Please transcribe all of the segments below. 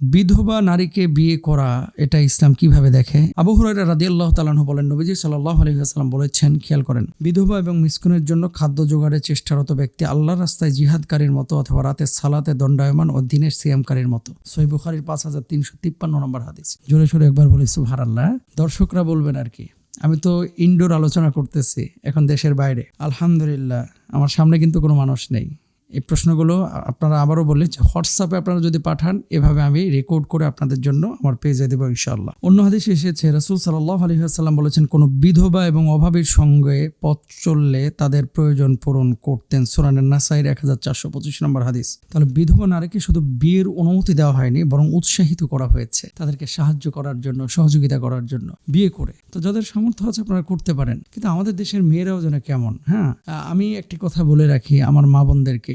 বিধবা নারীকে বিয়ে করা, এটা ইসলাম কীভাবে দেখে? আবু হুরাইরা রাদিয়াল্লাহু তাআলাহু বলেন, নবীজি সাল্লাল্লাহু আলাইহি ওয়াসাল্লাম বলেছেন, খেয়াল করেন, বিধবা এবং মিসকুনের জন্য খাদ্য জোগাড়ের চেষ্টারত ব্যক্তি আল্লাহ রাস্তায় জিহাদকারীর মতো অথবা রাতে সালাতে দণ্ডায়মান ও দিনের সিয়ামকারীর মতো। সহিহ বুখারীর পাঁচ হাজার তিনশো তিপ্পান্ন নম্বর হাদিস। জোরে সোরে একবার বলি আল্লাহ দর্শকরা বলবেন আর কি, আমি তো ইনডোর আলোচনা করতেছি, এখন দেশের বাইরে। আলহামদুলিল্লাহ, আমার সামনে কিন্তু কোনো মানুষ নেই। এই প্রশ্নগুলো আপনারা আবারও বললে যে হোয়াটসঅ্যাপে আপনারা যদি পাঠান, এভাবে আমি রেকর্ড করে আপনাদের জন্য আমার পেজে দেবো ইনশাল্লাহ অন্য হাদিসে এসেছে, রসুল সাল্লাহ আলী সাল্লাম বলেছেন, কোনো বিধবা এবং অভাবীর সঙ্গে পথ চললে তাদের প্রয়োজন পূরণ করতেন। সুরানের নাসাইর এক হাজার চারশো পঁচিশ নম্বর হাদিস। তাহলে বিধবা নারীকে শুধু বিয়ের অনুমতি দেওয়া হয়নি, বরং উৎসাহিত করা হয়েছে তাদেরকে সাহায্য করার জন্য, সহযোগিতা করার জন্য, বিয়ে করে। তো যাদের সামর্থ্য আছে আপনারা করতে পারেন, কিন্তু আমাদের দেশের মেয়েরাও যেন কেমন হ্যাঁ? আমি একটি কথা বলে রাখি আমার মা বোনদেরকে।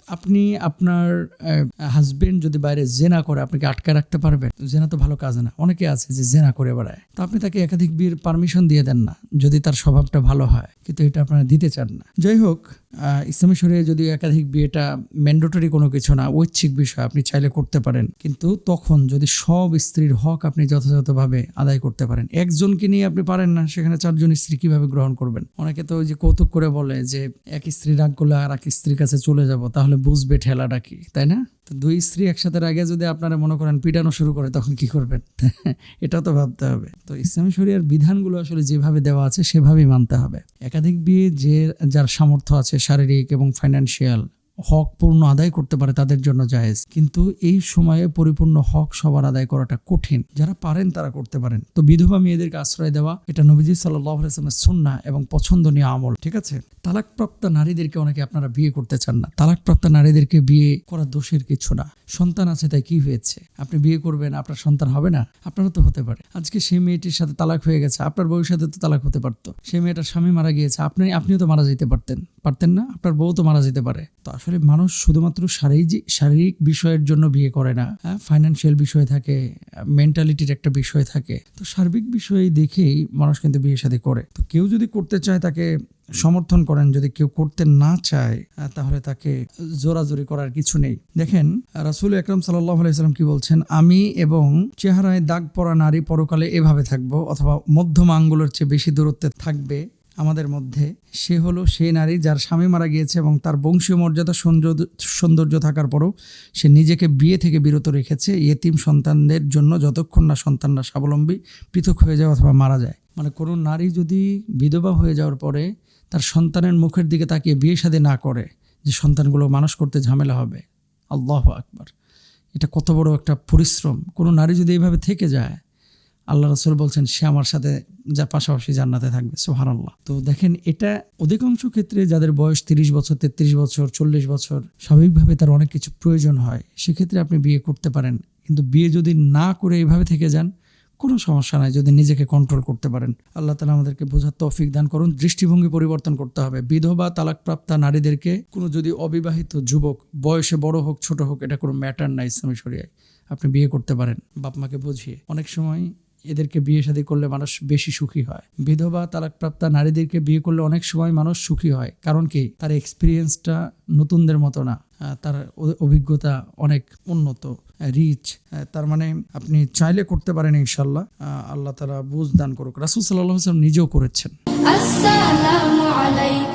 আপনি আপনার হাজবেন্ড যদি বাইরে জেনা করে আপনাকে আটকে রাখতে পারবেন? জেনা তো ভালো কাজ না। অনেকে আছে যে জেনা করে বেড়ায়। তো আপনি তাকে একাধিক বিয়ের পারমিশন দিয়ে দেন না, যদি তার স্বভাবটা ভালো হয়। কিন্তু এটা আপনারা দিতে চান না। যাই হোক ইসলামী শরীরে যদি একাধিক বিয়েটা ম্যান্ডেটরি কোনো কিছু না, ঐচ্ছিক বিষয়, আপনি চাইলে করতে পারেন। কিন্তু তখন যদি সব স্ত্রীর হক আপনি যথাযথভাবে আদায় করতে পারেন। একজনকে নিয়ে আপনি পারেন না, সেখানে চারজন স্ত্রী কীভাবে গ্রহণ করবেন? অনেকে তো ওই যে কৌতুক করে বলে যে, এক স্ত্রী রাগ করলে আর এক স্ত্রীর কাছে চলে যাব, তাহলে বুঝবে ঠেলাটা কি, তাই না? তো দুই স্ত্রী একসাথে আগে যদি আপনারা মনে করেন পিটানো শুরু করে, তখন কি করবেন? এটা তো ভাবতে হবে। তো ইসলামী শরিয়ার বিধানগুলো আসলে যেভাবে দেওয়া আছে, সেভাবেই মানতে হবে। একাধিক বিয়ে যে, যার সামর্থ্য আছে শারীরিক এবং ফাইন্যান্সিয়াল হক পূর্ণ আদায় করতে পারে তাদের জন্য জায়েজ। কিন্তু এই সময়ে পরিপূর্ণ হক সবার আদায় করাটা কঠিন। যারা পারেন তারা করতে পারেন। তো বিধবা মেয়েদেরকে আশ্রয় দেওয়া, এটা নবীজি সাল্লামের সুন্না এবং পছন্দনীয় আমল, ঠিক আছে? তালাকপ্রাপ্ত নারীদেরকে অনেকে আপনারা বিয়ে করতে চান না। তালাকপ্রাপ্ত নারীদেরকে বিয়ে করা দোষের কিছু না। সন্তান আছে তাই কি হয়েছে? আপনি বিয়ে করবেন, আপনার সন্তান হবে না? আপনারও তো হতে পারে। আজকে সেই মেয়েটির সাথে তালাক হয়ে গেছে, আপনার বউয়ের সাথে তো তালাক হতে পারতো। সেই মেয়েটার স্বামী মারা গিয়েছে, আপনি, আপনিও তো মারা যেতে পারতেন। পারতেন না, আপনার বউ তো মারা যেতে পারে। তো আসলে মানুষ শুধুমাত্র শারীরিক শারীরিক বিষয়ের জন্য বিয়ে করে না হ্যাঁ? ফাইন্যান্সিয়াল বিষয় থাকে মেন্টালিটির একটা বিষয় থাকে। তো সার্বিক বিষয় দেখেই মানুষ কিন্তু বিয়ে শাদী করে। তো কেউ যদি করতে চায় তাকে সমর্থন করেন, যদি কেউ করতে না চায় তাহলে তাকে জোরাজোরি করার কিছু নেই। দেখেন, রাসুল আকরম সাল্লাহ কি বলছেন? আমি এবং চেহারায় দাগ পড়া নারী পরকালে এভাবে থাকব, অথবা মধ্যম আঙ্গুলের চেয়ে বেশি দূরত্বে থাকবে আমাদের মধ্যে। সে হলো সেই নারী যার স্বামী মারা গিয়েছে এবং তার বংশীয় মর্যাদা, সৌন্দর্য থাকার পরও সে নিজেকে বিয়ে থেকে বিরত রেখেছে ইয়েতিম সন্তানদের জন্য যতক্ষণ না সন্তানরা স্বাবলম্বী পৃথক হয়ে যায় অথবা মারা যায়। মানে কোনো নারী যদি বিধবা হয়ে যাওয়ার পরে তার সন্তানের মুখের দিকে তাকিয়ে বিয়ে শাদী না করে, যে সন্তানগুলো মানুষ করতে ঝামেলা হবে। আল্লাহ আকবার। এটা কত বড় একটা পরিশ্রম। কোনো নারী যদি এইভাবে থেকে যায় আল্লাহ রসুল বলছেন, সে আমার সাথে যা পাশাপাশি জান্নাতে থাকবে। সুবহানাল্লাহ। তো দেখেন, এটা অধিকাংশ ক্ষেত্রে যাদের বয়স তিরিশ বছর, তেত্রিশ বছর, চল্লিশ বছর, স্বাভাবিকভাবে তার অনেক কিছু প্রয়োজন হয়। সেক্ষেত্রে আপনি বিয়ে করতে পারেন। কিন্তু বিয়ে যদি না করে এইভাবে থেকে যান, কোনো সমস্যা নাই, যদি নিজেকে কন্ট্রোল করতে পারেন। আল্লাহ তালা আমাদেরকে বোঝার তৌফিক দান করুন। দৃষ্টিভঙ্গি পরিবর্তন করতে হবে। বিধবা, তালাকপ্রাপ্তা নারীদেরকে কোনো যদি অবিবাহিত যুবক, বয়সে বড় হোক, ছোট হোক, এটা কোনো ম্যাটার নাই ইসলামী শরিয়ায়। আপনি বিয়ে করতে পারেন। বাপ মাকে বুঝিয়ে। অনেক সময় এদেরকে বিয়ে শাদী করলে মানুষ বেশি সুখী হয়। বিধবা তালাকপ্রাপ্তা নারীদেরকে বিয়ে করলে অনেক সময় মানুষ সুখী হয়। কারণ কি? তার এক্সপিরিয়েন্সটা নতুনদের মতো না। তার অভিজ্ঞতা অনেক উন্নত রিচ তার মানে আপনি চাইলে করতে পারেন ইনশাল্লাহ আল্লাহ তারা বুঝ দান করুক। রাসুল সাল্লাম নিজেও করেছেন। আসসালামু আলাইকুম।